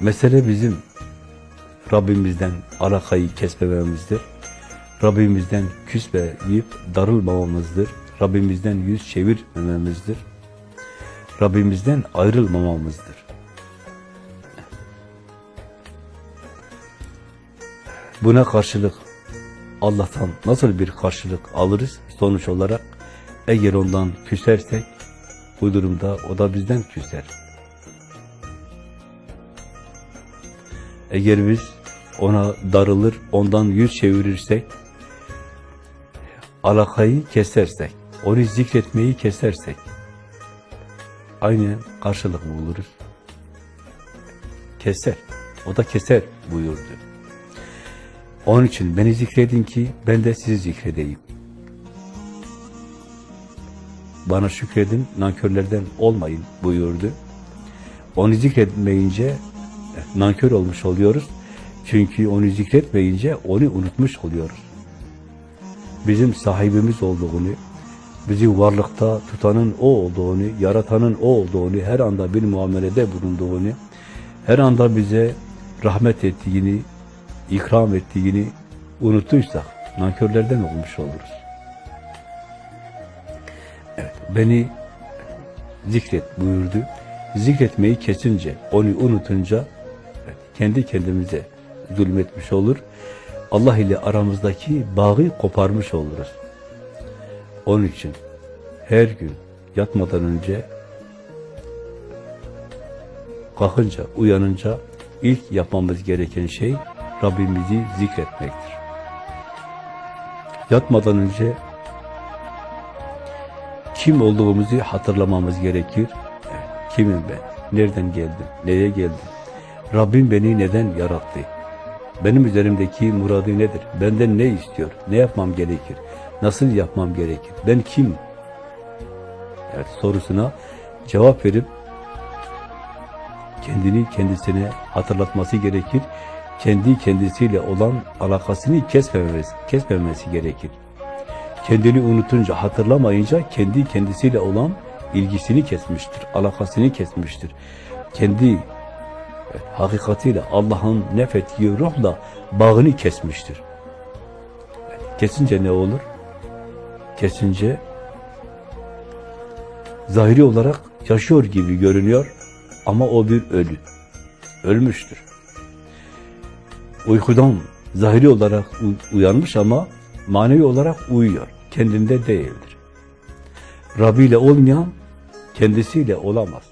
Mesele bizim Rabbimizden alakayı kesmememizdir. Rabbimizden küsmeyip darılmamamızdır. Rabbimizden yüz çevirmememizdir. Rabbimizden ayrılmamamızdır. Buna karşılık Allah'tan nasıl bir karşılık alırız? Sonuç olarak eğer ondan küsersek bu durumda o da bizden küser. Eğer biz ona darılır, ondan yüz çevirirsek, alakayı kesersek, onu zikretmeyi kesersek, aynen karşılık buluruz. Keser, o da keser buyurdu. Onun için beni zikredin ki ben de sizi zikredeyim. Bana şükredin, nankörlerden olmayın buyurdu. Onu zikretmeyince nankör olmuş oluyoruz. Çünkü onu zikretmeyince onu unutmuş oluyoruz. Bizim sahibimiz olduğunu, bizi varlıkta tutanın o olduğunu, yaratanın o olduğunu, her anda bir muamelede bulunduğunu, her anda bize rahmet ettiğini, ikram ettiğini unuttuysak nankörlerden olmuş oluruz. Evet, beni zikret buyurdu. Zikretmeyi kesince, onu unutunca kendi kendimize zulmetmiş olur. Allah ile aramızdaki bağı koparmış oluruz. Onun için her gün yatmadan önce kalkınca, uyanınca ilk yapmamız gereken şey Rabbimizi zikretmektir. Yatmadan önce kim olduğumuzu hatırlamamız gerekir. Kimim ben? Nereden geldim? Neye geldim? Rabbim beni neden yarattı? Benim üzerimdeki muradı nedir? Benden ne istiyor? Ne yapmam gerekir? Nasıl yapmam gerekir? Ben kim? Evet sorusuna cevap verip kendini kendisine hatırlatması gerekir. Kendi kendisiyle olan alakasını kesmemesi, kesmemesi gerekir. Kendini unutunca, hatırlamayınca kendi kendisiyle olan ilgisini kesmiştir, alakasını kesmiştir. Kendi evet, hakikatiyle Allah'ın nefettiği ruhla bağını kesmiştir. Kesince ne olur? Kesince zahiri olarak yaşıyor gibi görünüyor ama o bir ölü. Ölmüştür. Uykudan zahiri olarak uyanmış ama manevi olarak uyuyor. Kendinde değildir. Rabbi ile olmayan kendisiyle olamaz.